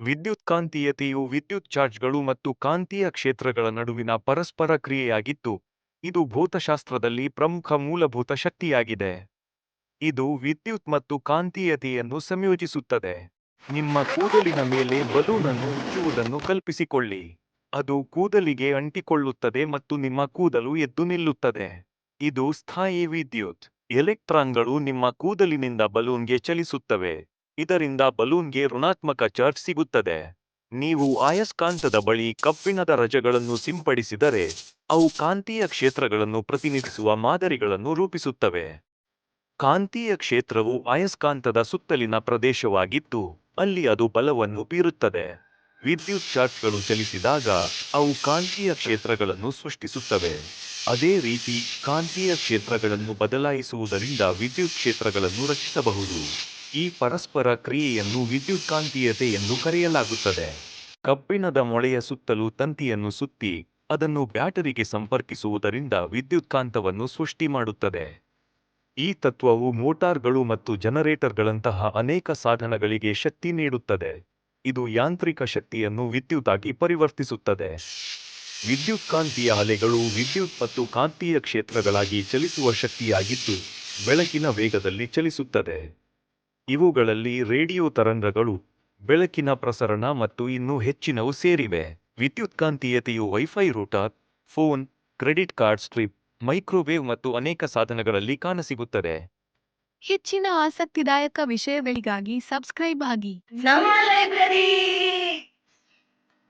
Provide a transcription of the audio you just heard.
ವಿದ್ಯುತ್ಕಾಂತೀಯತೆಯು ವಿದ್ಯುತ್ ಚಾರ್ಜ್ಗಳು ಮತ್ತು ಕಾಂತೀಯ ಕ್ಷೇತ್ರಗಳ ನಡುವಿನ ಪರಸ್ಪರ ಕ್ರಿಯೆಯಾಗಿದ್ದು, ಇದು ಭೌತಶಾಸ್ತ್ರದಲ್ಲಿ ಪ್ರಮುಖ ಮೂಲಭೂತ ಶಕ್ತಿಯಾಗಿದೆ. ಇದು ವಿದ್ಯುತ್ ಮತ್ತು ಕಾಂತೀಯತೆಯನ್ನು ಸಂಯೋಜಿಸುತ್ತದೆ. ನಿಮ್ಮ ಕೂದಲಿನ ಮೇಲೆ ಬಲೂನ್ ಅನ್ನು ಉಚ್ಚುವುದನ್ನು ಕಲ್ಪಿಸಿಕೊಳ್ಳಿ. ಅದು ಕೂದಲಿಗೆ ಅಂಟಿಕೊಳ್ಳುತ್ತದೆ ಮತ್ತು ನಿಮ್ಮ ಕೂದಲು ಎದ್ದು ನಿಲ್ಲುತ್ತದೆ. ಇದು ಸ್ಥಾಯಿ ವಿದ್ಯುತ್. ಎಲೆಕ್ಟ್ರಾನ್ಗಳು ನಿಮ್ಮ ಕೂದಲಿನಿಂದ ಬಲೂನ್ಗೆ ಚಲಿಸುತ್ತವೆ. ಇದರಿಂದ ಬಲೂನ್ಗೆ ಋಣಾತ್ಮಕ ಚಾರ್ಜ್ ಸಿಗುತ್ತದೆ. ನೀವು ಆಯಸ್ಕಾಂತದ ಬಳಿ ಕಬ್ಬಿಣದ ರಜಗಳನ್ನು ಸಿಂಪಡಿಸಿದರೆ, ಅವು ಕಾಂತೀಯ ಕ್ಷೇತ್ರಗಳನ್ನು ಪ್ರತಿನಿಧಿಸುವ ಮಾದರಿಗಳನ್ನು ರೂಪಿಸುತ್ತವೆ. ಕಾಂತೀಯ ಕ್ಷೇತ್ರವು ಆಯಸ್ಕಾಂತದ ಸುತ್ತಲಿನ ಪ್ರದೇಶವಾಗಿದ್ದು, ಅಲ್ಲಿ ಅದು ಬಲವನ್ನು ಬೀರುತ್ತದೆ. ವಿದ್ಯುತ್ ಚಾರ್ಜ್ಗಳು ಚಲಿಸಿದಾಗ, ಅವು ಕಾಂತೀಯ ಕ್ಷೇತ್ರಗಳನ್ನು ಸೃಷ್ಟಿಸುತ್ತವೆ. ಅದೇ ರೀತಿ, ಕಾಂತೀಯ ಕ್ಷೇತ್ರಗಳನ್ನು ಬದಲಾಯಿಸುವುದರಿಂದ ವಿದ್ಯುತ್ ಕ್ಷೇತ್ರಗಳನ್ನು ರಚಿಸಬಹುದು ಈ ಪರಸ್ಪರ ಕ್ರಿಯೆಯನ್ನು ವಿದ್ಯುತ್ಕಾಂತೀಯತೆ ಎಂದು ಕರೆಯಲಾಗುತ್ತದೆ. ಕಬ್ಬಿಣದ ಮೊಳೆಯ ಸುತ್ತಲೂ ತಂತಿಯನ್ನು ಸುತ್ತಿ, ಅದನ್ನು ಬ್ಯಾಟರಿಗೆ ಸಂಪರ್ಕಿಸುವುದರಿಂದ ವಿದ್ಯುತ್ಕಾಂತವನ್ನು ಸೃಷ್ಟಿ ಮಾಡುತ್ತದೆ. ಈ ತತ್ವವು ಮೋಟಾರ್ಗಳು ಮತ್ತು ಜನರೇಟರ್ಗಳಂತಹ ಅನೇಕ ಸಾಧನಗಳಿಗೆ ಶಕ್ತಿ ನೀಡುತ್ತದೆ. ಇದು ಯಾಂತ್ರಿಕ ಶಕ್ತಿಯನ್ನು ವಿದ್ಯುತ್ತಾಗಿ ಪರಿವರ್ತಿಸುತ್ತದೆ. ವಿದ್ಯುತ್ಕಾಂತೀಯ ಅಲೆಗಳು ವಿದ್ಯುತ್ ಮತ್ತು ಕಾಂತೀಯ ಕ್ಷೇತ್ರಗಳಾಗಿ ಚಲಿಸುವ ಶಕ್ತಿಯಾಗಿದ್ದು, ಬೆಳಕಿನ ವೇಗದಲ್ಲಿ ಚಲಿಸುತ್ತದೆ. ಇವುಗಳಲ್ಲಿ ರೇಡಿಯೋ ತರಂಗಗಳು ಬೆಳಕಿನ ಪ್ರಸರಣ ಮತ್ತು ಇನ್ನೂ ಹೆಚ್ಚಿನವು ಸೇರಿವೆ. ವಿದ್ಯುತ್ಕಾಂತೀಯತೆಯು wifi router phone credit card strip microwave ಮತ್ತು ಅನೇಕ ಸಾಧನಗಳಲ್ಲಿ ಕಾಣಸಿಗುತ್ತದೆ. ಹೆಚ್ಚಿನ ಆಸಕ್ತಿದಾಯಕ ವಿಷಯಗಳಿಗಾಗಿ ಸಬ್ಸ್ಕ್ರೈಬ್ ಆಗಿ. ನಮ್ಮ ಲೈಬ್ರರಿ!